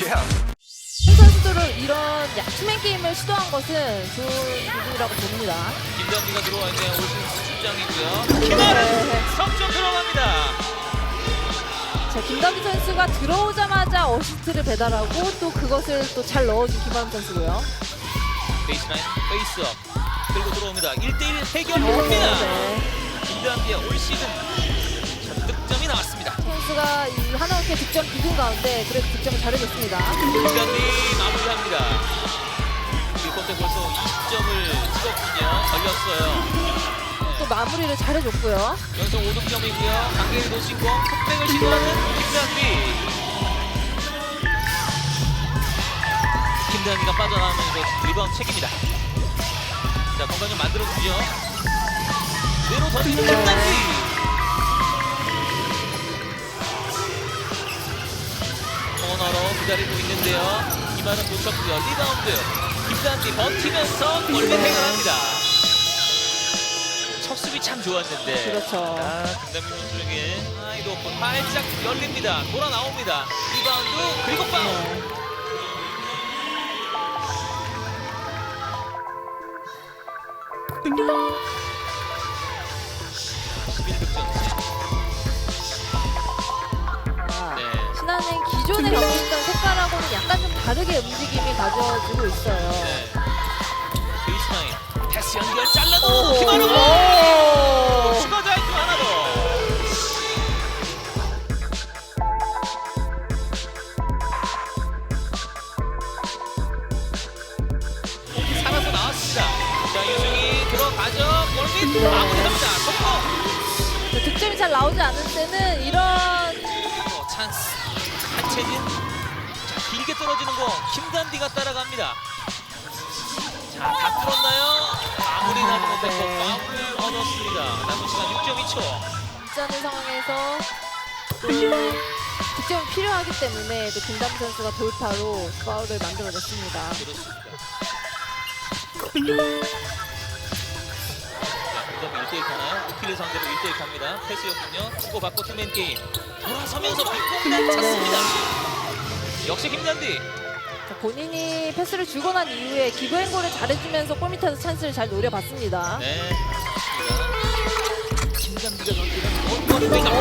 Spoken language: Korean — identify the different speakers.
Speaker 1: Yeah.
Speaker 2: 선수들은 이런 투맨 게임을 시도한 것은 좋은 부분이라고 봅니다.
Speaker 3: 김단비가 들어와 있네요. 올 시즌 출장이고요. 키나는
Speaker 2: 네.
Speaker 3: 석점 들어갑니다.
Speaker 2: 자, 김다비 선수가 들어오자마자 어시스트를 배달하고 또 그것을 또 잘 넣어준 김하름 선수고요.
Speaker 3: 베이스라인 페이스업 들고 들어옵니다. 1대1 해결합니다.
Speaker 2: 네.
Speaker 3: 김단비의 올 시즌 이
Speaker 2: 하나원의 득점 비중 가운데 그래도 득점을 잘해줬습니다.
Speaker 3: 김단비 마무리합니다. 이 쿼터 벌써 20점을 찍었군요. 걸렸어요.
Speaker 2: 또 마무리를 잘해줬고요.
Speaker 3: 연속 5득점이고요. 강계리 노신공 컵백을 시도하는 김단비. 김단비가 빠져나오면서 리바운드 책입니다. 자, 공간 좀 만들어주죠. 내로 던지는 김단비. 기다리고 있는데요. 이만은 놓쳤고요. 리바운드. 김단비 버티면서 골밑 해결합니다. 첫 수비 참 좋았는데.
Speaker 2: 그렇죠.
Speaker 3: 아, 김단비 선수에게 아이도 활짝 열립니다. 돌아 나옵니다. 리바운드 그리고 파울.
Speaker 2: 네.
Speaker 3: 네. 11득점.
Speaker 2: 아,
Speaker 3: 네.
Speaker 2: 갖고 있 다르게 움직임이 가져지고 있어요.
Speaker 3: 네. 베이스라인 패스 연결 잘라도
Speaker 2: 오. 오.
Speaker 3: 추가 자이트 하나 더. 공이 살아서 나왔습니다. 자 유중이 들어가죠. 골밑 마무리합니다. 속공.
Speaker 2: 그 득점이 잘 나오지 않을 때는 이런
Speaker 3: 어, 찬스 한채진 자 길게 떨어지는 공 김단비가 따라갑니다. 자다 뚫었나요? 마무리 나지 못했고
Speaker 2: 네.
Speaker 3: 파울을 얻었습니다. 남은 시간 6.2초.
Speaker 2: 괜찮은 상황에서 또 득점이 필요하기 때문에 또 김담 선수가 돌파로 파울을 만들어냈습니다.
Speaker 3: 그렇습니다. 자 김단비 1대1 가나요? 우키를 상대로 1대1 갑니다. 패스였군요. 주고받고 투맨 게임. 돌아서면서 뒷공간 찼습니다 역시
Speaker 2: 자, 본인이 패스를 주고 난 이후에 기브 행골을 잘해주면서 골밑에서 찬스를 잘 노려봤습니다.
Speaker 3: 네 김단비가 던지는